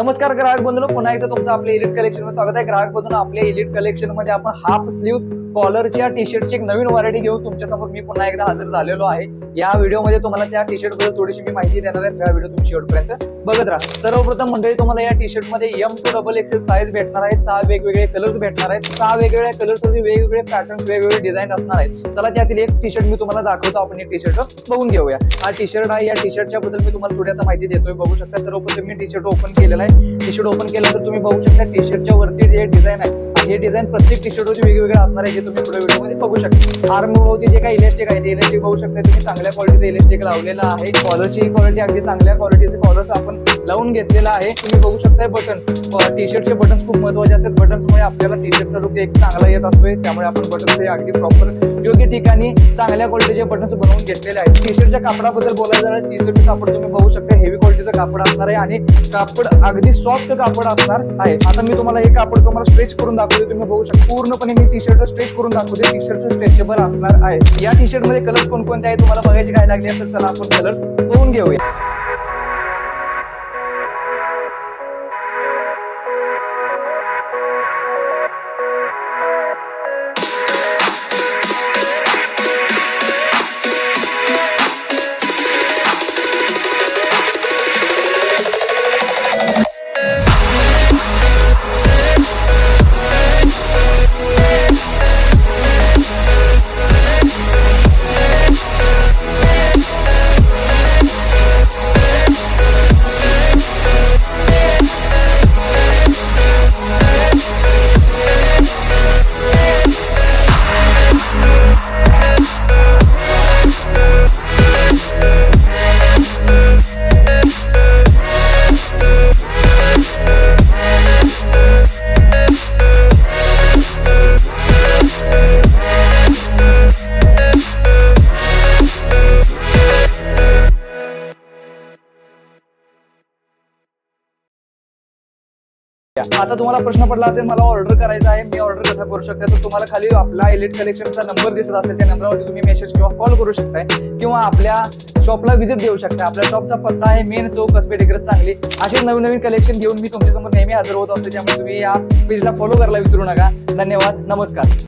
नमस्कार ग्राहक बंधू पुन्हा एकदा तुमचं आपल्या इलिट कलेक्शनमध्ये स्वागत आहे. ग्राहक बंधू आपल्या इलिट कलेक्शनमध्ये आपण हाफ स्लीव कॉलरच्या टी शर्टची एक नवीन व्हरायटी घेऊन तुमच्यासमोर मी पुन्हा एकदा हजर झालेलो आहे. या व्हिडिओमध्ये तुम्हाला त्या टी शर्टबद्दल थोडीशी मी माहिती देणार आहे. हा व्हिडिओ तुम्ही शेवटपर्यंत बघत राहा. सर्वप्रथम मंडळी तुम्हाला या T शर्टमध्ये M to double XL size भेटणार आहेत. सहा वेगवेगळे कलर्स भेटणार आहेत. सहा वेगवेगळ्या कलर्स वेगवेगळे पॅटर्न वेगवेगळे डिझाईन असणार आहेत. चला त्यातील एक टी शर्ट मी तुम्हाला दाखवतो. आपण हे टी शर्ट बघून घेऊया. हा टी शर्ट आहे. या टी शर्टच्या बद्दल मी तुम्हाला थोडी आता माहिती देतोय. बघू शकता सर्वप्रथम मी टी शर्ट ओपन केलेला आहे. टी शर्ट ओपन तर तुम्ही बघू शकता टी शर्टच्या वरती जे डिझाईन आहे हे डिझाईन प्रत्येक टी शर्टवरती वेगवेगळे असणार आहे जे तुम्ही पुढे व्हिडिओमध्ये बघू शकता. आर्म जे काही इलेस्टिक आहे ते इलेस्टिक बघू शकता. तुम्ही चांगल्या क्वालिटीचं इलेस्टिक लावलेलं आहे. कॉलरची क्वालिटी अगदी चांगल्या क्वालिटीचे कॉलर्स आपण लावून घेतलेला आहे. तुम्ही बघू शकता बटन्स टी शर्टचे बटन्स खूप महत्त्वाचे असतात. बटन्समुळे आपल्याला टी शर्टचा लुक एक चांगला येत असतोय. त्यामुळे आपण बटन्स हे अगदी प्रॉपर योग्य ठिकाणी चांगल्या क्वालिटीचे बटन्स बनवून घेतलेले आहेत. टी शर्टच्या कापडाबद्दल बोलायला झालं टी शर्टचं कापड तुम्ही बघू शकता हेवी क्वालिटीचं कापड असणार आहे आणि कापड अगदी सॉफ्ट कापड असणार आहे. आता मी तुम्हाला हे कापड तुम्हाला स्ट्रेच करून दाखवते तुम्ही बघू शकता. पूर्णपणे मी टी शर्ट स्ट्रेच करून दाखवते टी शर्ट स्ट्रेचेबल असणार आहे. या टी शर्टमध्ये कलर्स कोणकोणते आहेत तुम्हाला बघायचे काय लागली असेल चला आपण कलर्स बघून घेऊया. आता तुम्हाला प्रश्न पडला असेल मला ऑर्डर करायचा आहे मी ऑर्डर कसा करू शकता? तर तुम्हाला खाली आपला एलिट कलेक्शनचा नंबर दिसत असेल त्या नंबरवरती तुम्ही मेसेज किंवा कॉल करू शकताय. किंवा आपल्या शॉपला व्हिजिट देऊ शकता आपल्या शॉपचा पत्ता आहे मेन चौक कसबे डिग्रज चांगली असे नवीन नवीन कलेक्शन घेऊन मी तुमच्यासमोर नेहमी हजर होत असतो त्यामुळे तुम्ही या पेजला फॉलो करायला विसरू नका. धन्यवाद. नमस्कार.